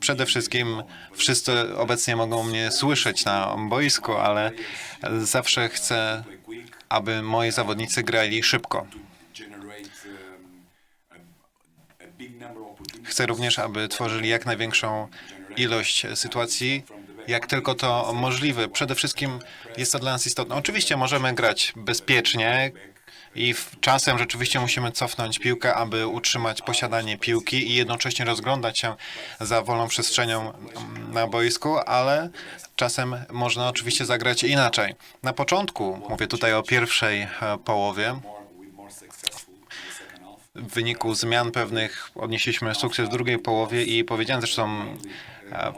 Przede wszystkim wszyscy obecnie mogą mnie słyszeć na boisku, ale zawsze chcę, aby moi zawodnicy grali szybko. Chcę również, aby tworzyli jak największą ilość sytuacji, jak tylko to możliwe. Przede wszystkim jest to dla nas istotne. Oczywiście możemy grać bezpiecznie i czasem rzeczywiście musimy cofnąć piłkę, aby utrzymać posiadanie piłki i jednocześnie rozglądać się za wolną przestrzenią mm, na boisku, ale czasem można oczywiście zagrać inaczej. Na początku, mówię tutaj o pierwszej e, połowie, w wyniku zmian pewnych odnieśliśmy sukces w drugiej połowie i powiedziałem zresztą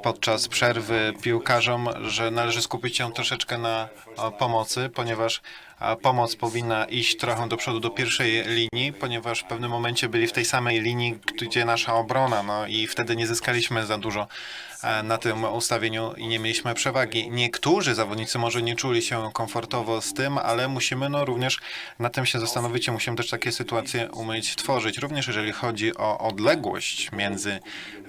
podczas przerwy piłkarzom, że należy skupić się troszeczkę na pomocy, ponieważ pomoc powinna iść trochę do przodu do pierwszej linii, ponieważ w pewnym momencie byli w tej samej linii, gdzie nasza obrona, no i wtedy nie zyskaliśmy za dużo na tym ustawieniu i nie mieliśmy przewagi. Niektórzy zawodnicy może nie czuli się komfortowo z tym, ale musimy no również na tym się zastanowić i musimy też takie sytuacje umieć tworzyć. Również jeżeli chodzi o odległość między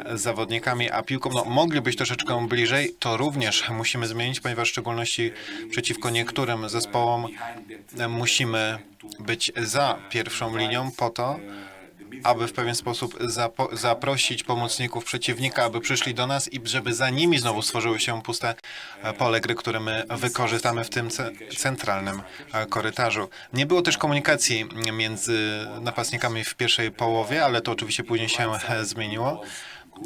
e, zawodnikami a piłką, no mogli być troszeczkę bliżej, to również musimy zmienić, ponieważ w szczególności przeciwko niektórym zespołom musimy być za pierwszą linią po to, aby w pewien sposób zaprosić pomocników przeciwnika, aby przyszli do nas i żeby za nimi znowu stworzyły się puste pole gry, które my wykorzystamy w tym ce- centralnym korytarzu. Nie było też komunikacji między napastnikami w pierwszej połowie, ale to oczywiście później się zmieniło.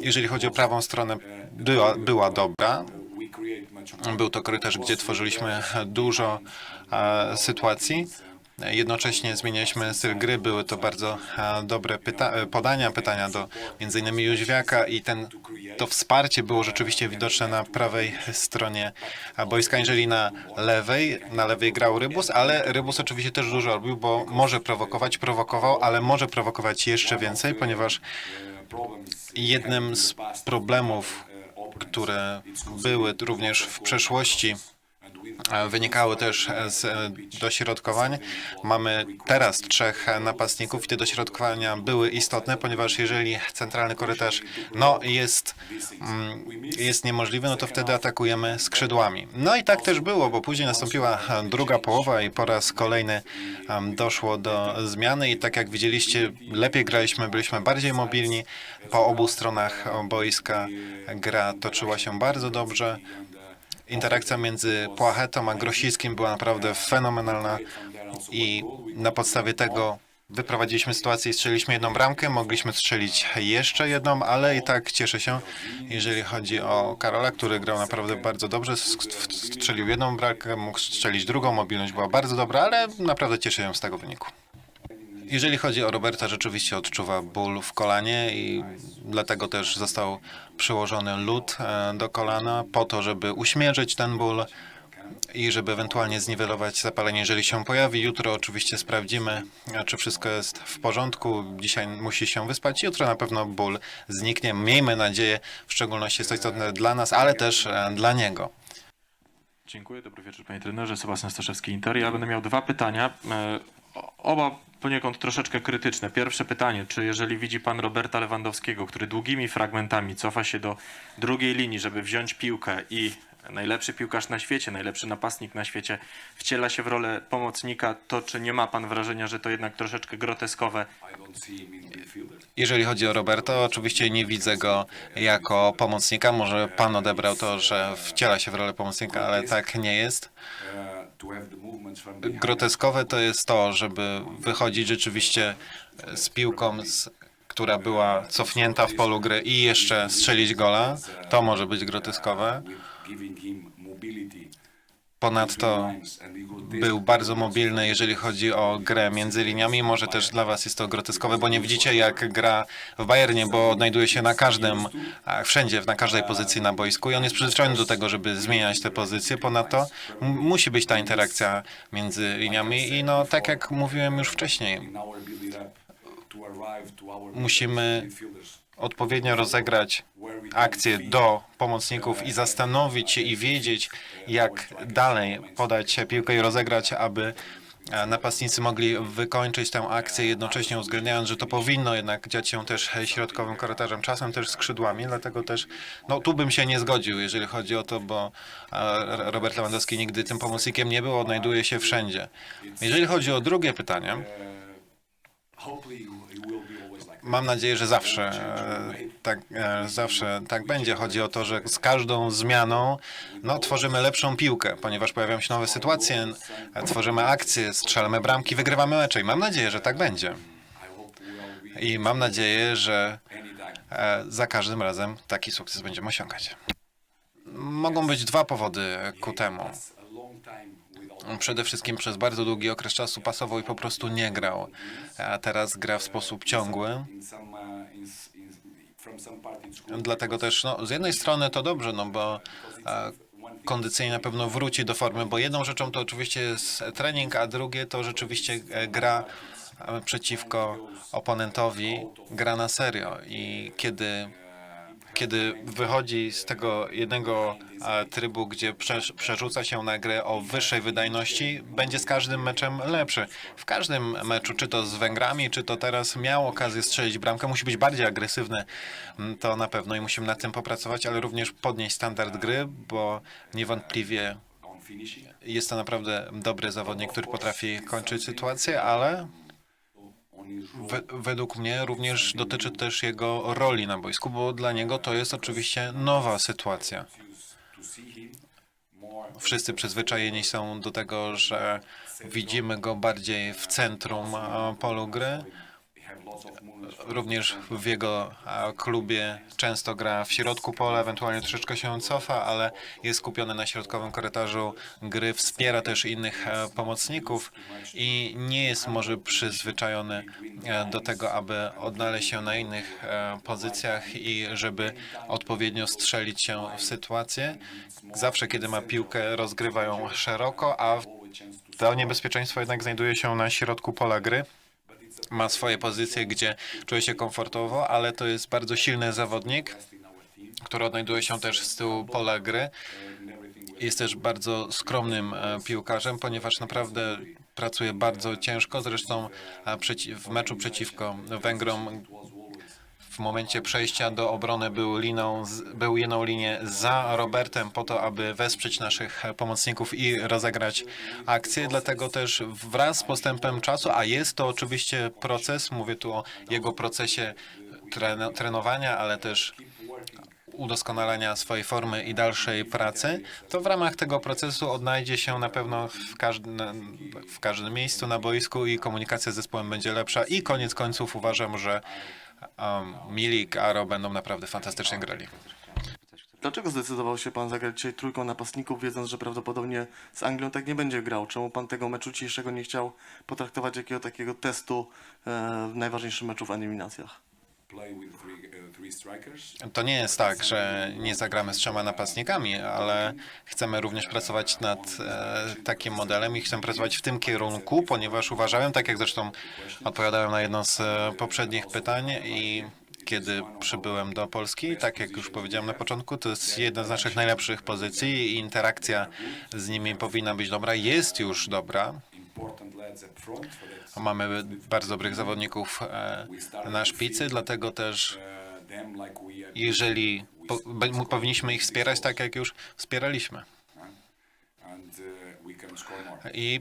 Jeżeli chodzi o prawą stronę, była, była dobra. Był to korytarz, gdzie tworzyliśmy dużo e, sytuacji. Jednocześnie zmienialiśmy styl gry, były to bardzo e, dobre pyta e, podania, pytania do innymi Jóźwiaka i ten, to wsparcie było rzeczywiście widoczne na prawej stronie boiska, jeżeli na lewej, na lewej grał Rybus, ale Rybus oczywiście też dużo robił, bo może prowokować, prowokował, ale może prowokować jeszcze więcej, ponieważ jednym z problemów, które były również w przeszłości, wynikały też e, z e, dośrodkowań. Mamy teraz trzech e, napastników i te dośrodkowania były istotne, ponieważ jeżeli centralny korytarz no, jest, mm, jest niemożliwy, no to wtedy atakujemy skrzydłami. No i tak też było, bo później nastąpiła e, druga połowa i po raz kolejny doszło do zmiany i tak jak widzieliście, lepiej graliśmy, byliśmy bardziej mobilni. Po obu stronach e, boiska gra toczyła się bardzo dobrze. Interakcja między Płachetą a Grosickim była naprawdę fenomenalna i na podstawie tego wyprowadziliśmy sytuację i strzeliliśmy jedną bramkę, mogliśmy strzelić jeszcze jedną, ale i tak cieszę się, jeżeli chodzi o Karola, który grał naprawdę bardzo dobrze, strzelił jedną bramkę, mógł strzelić drugą, mobilność była bardzo dobra, ale naprawdę cieszę się z tego wyniku. Jeżeli chodzi o Roberta, rzeczywiście odczuwa ból w kolanie i dlatego też został przyłożony lód e, do kolana po to, żeby uśmierzyć ten ból i żeby ewentualnie zniwelować zapalenie, jeżeli się pojawi. Jutro oczywiście sprawdzimy, e, czy wszystko jest w porządku. Dzisiaj musi się wyspać. Jutro na pewno ból zniknie. Miejmy nadzieję, w szczególności jest to istotne dla nas, ale też e, dla niego. Dziękuję, dobry wieczór panie trenerze, Sebastian Staszewski, Inter. Ja będę miał dwa pytania, oba poniekąd troszeczkę krytyczne. Pierwsze pytanie, czy jeżeli widzi pan Roberta Lewandowskiego, który długimi fragmentami cofa się do drugiej linii, żeby wziąć piłkę i najlepszy piłkarz na świecie, najlepszy napastnik na świecie wciela się w rolę pomocnika, to czy nie ma pan wrażenia, że to jednak troszeczkę groteskowe? Jeżeli chodzi o Roberto, oczywiście nie widzę go jako pomocnika. Może pan odebrał to, że wciela się w rolę pomocnika, ale tak nie jest. Groteskowe to jest to, żeby wychodzić rzeczywiście z piłką, z, która była cofnięta w polu gry i jeszcze strzelić gola. To może być groteskowe. Ponadto był bardzo mobilny, jeżeli chodzi o grę między liniami. Może też dla was jest to groteskowe, bo nie widzicie jak gra w Bayernie, bo odnajduje się na każdym, wszędzie, na każdej pozycji na boisku i on jest przyzwyczajony do tego, żeby zmieniać te pozycje. Ponadto musi być ta interakcja między liniami i no tak jak mówiłem już wcześniej, musimy odpowiednio rozegrać akcję do pomocników i zastanowić się i wiedzieć, jak dalej podać piłkę i rozegrać, aby e, napastnicy mogli wykończyć tę akcję, jednocześnie uwzględniając, że to powinno jednak dziać się też środkowym korytarzem, czasem też skrzydłami, dlatego też, no tu bym się nie zgodził, jeżeli chodzi o to, bo e, Robert Lewandowski nigdy tym pomocnikiem nie był, odnajduje się wszędzie. Jeżeli chodzi o drugie pytanie, Mam nadzieję, że zawsze e, tak, e, zawsze tak będzie. Chodzi o to, że z każdą zmianą no, tworzymy lepszą piłkę, ponieważ pojawiają się nowe sytuacje, e, tworzymy akcje, strzelamy bramki, wygrywamy mecze i mam nadzieję, że tak będzie. I mam nadzieję, że za każdym razem taki sukces będziemy osiągać. Mogą być dwa powody ku temu. Przede wszystkim przez bardzo długi okres czasu pasował i po prostu nie grał, a teraz gra w sposób ciągły. Dlatego też, no, z jednej strony to dobrze, no bo e, kondycyjnie na pewno wróci do formy, bo jedną rzeczą to oczywiście jest trening, a drugie to rzeczywiście e, gra e, przeciwko oponentowi, gra na serio i kiedy kiedy wychodzi z tego jednego e, trybu, gdzie przerzuca się na grę o wyższej wydajności, będzie z każdym meczem lepszy. W każdym meczu, czy to z Węgrami, czy to teraz miał okazję strzelić bramkę, musi być bardziej agresywny. Mm, To na pewno i musimy nad tym popracować, ale również podnieść standard gry, bo niewątpliwie jest to naprawdę dobry zawodnik, który potrafi kończyć sytuację, ale według mnie również dotyczy też jego roli na boisku, bo dla niego to jest oczywiście nowa sytuacja. Wszyscy przyzwyczajeni są do tego, że widzimy go bardziej w centrum polu gry. Również w jego klubie często gra w środku pola, ewentualnie troszeczkę się cofa, ale jest skupiony na środkowym korytarzu gry, wspiera też innych e, pomocników i nie jest może przyzwyczajony e, do tego, aby odnaleźć się na innych e, pozycjach i żeby odpowiednio strzelić się w sytuację. Zawsze, kiedy ma piłkę, rozgrywa ją szeroko, a to niebezpieczeństwo jednak znajduje się na środku pola gry ma swoje pozycje, gdzie czuje się komfortowo, ale to jest bardzo silny zawodnik, który odnajduje się też z tyłu pola gry. Jest też bardzo skromnym e, piłkarzem, ponieważ naprawdę pracuje bardzo ciężko. Zresztą e, w meczu przeciwko Węgrom w momencie przejścia do obrony był, liną, był jedną linię za Robertem po to, aby wesprzeć naszych pomocników i rozegrać akcję. Dlatego też wraz z postępem czasu, a jest to oczywiście proces, mówię tu o jego procesie treno- trenowania, ale też udoskonalania swojej formy i dalszej pracy, to w ramach tego procesu odnajdzie się na pewno w każdym, w każdym miejscu na boisku i komunikacja z zespołem będzie lepsza i koniec końców uważam, że um, Milik, Aro będą naprawdę fantastycznie grali. Dlaczego zdecydował się pan zagrać dzisiaj trójką napastników, wiedząc, że prawdopodobnie z Anglią tak nie będzie grał? Czemu pan tego meczu dzisiejszego nie chciał potraktować jakiego takiego testu e, w najważniejszych meczu w eliminacjach? Strikers. To nie jest tak, że nie zagramy z trzema napastnikami, ale chcemy również pracować nad e, takim modelem i chcemy pracować w tym kierunku, ponieważ uważałem, tak jak zresztą odpowiadałem na jedno z e, poprzednich pytań i kiedy przybyłem do Polski, tak jak już powiedziałem na początku, to jest jedna z naszych najlepszych pozycji i interakcja z nimi powinna być dobra, jest już dobra. Mamy bardzo dobrych zawodników e, na szpicy, dlatego też jeżeli po, powinniśmy ich wspierać tak, jak już wspieraliśmy. I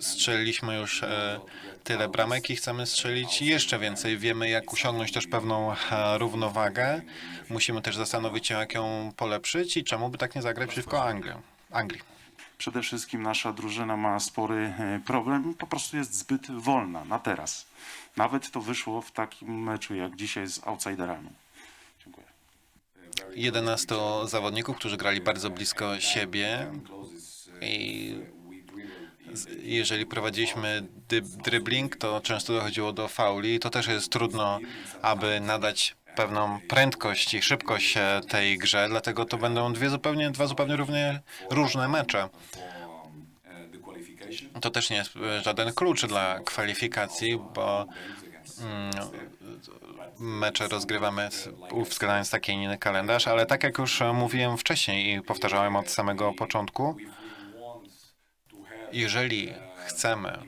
strzeliliśmy już e, tyle bramek i chcemy strzelić jeszcze więcej. Wiemy, jak osiągnąć też pewną e, równowagę. Musimy też zastanowić się, jak ją polepszyć i czemu by tak nie zagrać przeciwko Anglii. Anglii. Przede wszystkim nasza drużyna ma spory e, problem, po prostu jest zbyt wolna na teraz. Nawet to wyszło w takim meczu jak dzisiaj z outsiderami. Dziękuję. 11 zawodników, którzy grali bardzo blisko siebie i jeżeli prowadziliśmy dribbling, to często dochodziło do fauli. To też jest trudno, aby nadać pewną prędkość i szybkość e, tej grze, dlatego to będą dwie zupełnie, dwa zupełnie równie różne mecze. To też nie jest e, żaden klucz dla kwalifikacji, bo mm, mecze rozgrywamy uwzględniając taki, inny kalendarz, ale tak jak już e, mówiłem wcześniej i powtarzałem od samego początku, Jeżeli chcemy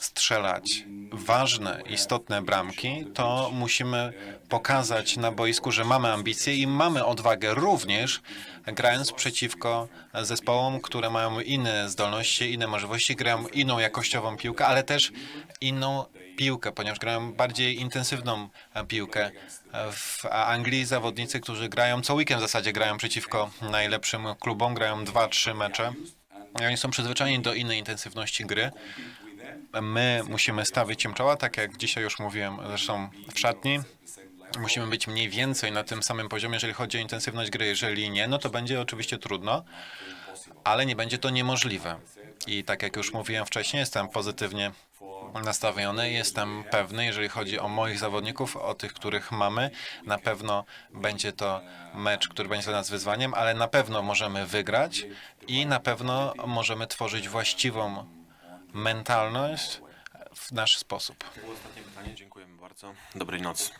strzelać ważne, istotne bramki, to musimy pokazać na boisku, że mamy ambicje i mamy odwagę również grając przeciwko zespołom, które mają inne zdolności, inne możliwości, grają inną jakościową piłkę, ale też inną piłkę, ponieważ grają bardziej intensywną piłkę. W Anglii zawodnicy, którzy grają co weekend w zasadzie grają przeciwko najlepszym klubom, grają dwa, trzy mecze. Oni są przyzwyczajeni do innej intensywności gry. My musimy stawić im czoła, tak jak dzisiaj już mówiłem, zresztą w szatni. Musimy być mniej więcej na tym samym poziomie, jeżeli chodzi o intensywność gry. Jeżeli nie, no to będzie oczywiście trudno, ale nie będzie to niemożliwe. I tak jak już mówiłem wcześniej, jestem pozytywnie nastawiony. Jestem pewny, jeżeli chodzi o moich zawodników, o tych, których mamy. Na pewno będzie to mecz, który będzie dla nas wyzwaniem, ale na pewno możemy wygrać i na pewno możemy tworzyć właściwą mentalność w nasz sposób. To było ostatnie pytanie. Dziękujemy bardzo. Dobrej nocy.